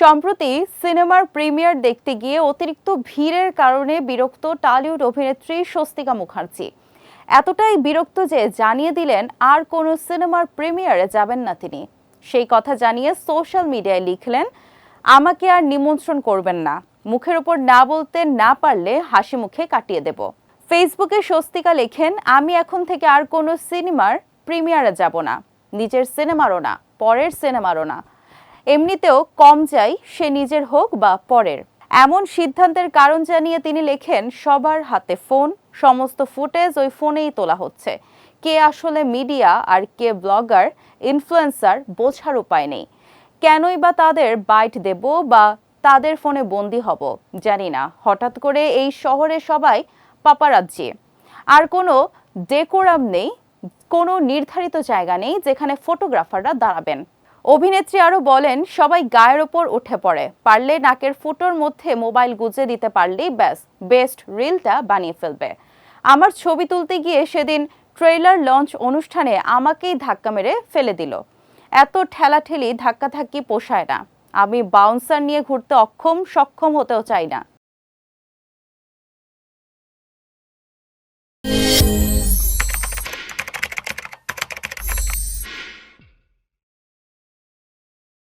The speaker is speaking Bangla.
সম্প্রতি সিনেমার প্রিমিয়ার দেখতে গিয়ে অতিরিক্ত ভিড়ের কারণে বিরক্ত টালিউড অভিনেত্রী স্বস্তিকা মুখার্জি। এতটাই বিরক্ত যে জানিয়ে দিলেন আর কোনো সিনেমার প্রিমিয়ারে যাবেন না তিনি। সেই কথা জানিয়ে সোশ্যাল মিডিয়ায় লিখলেন, আমাকে আর নিমন্ত্রণ করবেন না। মুখের ওপর না বলতে না পারলে হাসি মুখে কাটিয়ে দেব। ফেসবুকে স্বস্তিকা লেখেন, আমি এখন থেকে আর কোনো সিনেমার প্রিমিয়ারে যাব না। নিজের সিনেমারও না, পরের সিনেমারও না। এমনিতেও কম চাই সে নিজের হোক বা পরের। এমন সিদ্ধান্তের কারণ জানিয়ে তিনি লেখেন, সবার হাতে ফোন, সমস্ত ফুটেজ ওই ফোনেই তোলা হচ্ছে। কে আসলে মিডিয়া আর কে ব্লগার, ইনফ্লুয়েন্সার বোঝার উপায় নেই। কেনই বা তাদের বাইট দেব বা তাদের ফোনে বন্দি হব, জানি না। হঠাৎ করে এই শহরে সবাই পাপারাজ্জি। আর কোনো ডেকোরাম নেই, কোনো নির্ধারিত জায়গা নেই যেখানে ফটোগ্রাফাররা দাঁড়াবেন। অভিনেত্রী আরও বলেন, সবাই গায়ের ওপর উঠে পড়ে। পারলে নাকের ফুটোর মধ্যে মোবাইল গুজে দিতে পারলেই ব্যাস, বেস্ট রিলটা বানিয়ে ফেলবে। আমার ছবি তুলতে গিয়ে সেদিন ট্রেলার লঞ্চ অনুষ্ঠানে আমাকেই ধাক্কা মেরে ফেলে দিল। এত ঠেলাঠেলি ধাক্কাধাক্কি পোষায় না। আমি বাউন্সার নিয়ে ঘুরতে অক্ষম সক্ষম হতেও চাই না।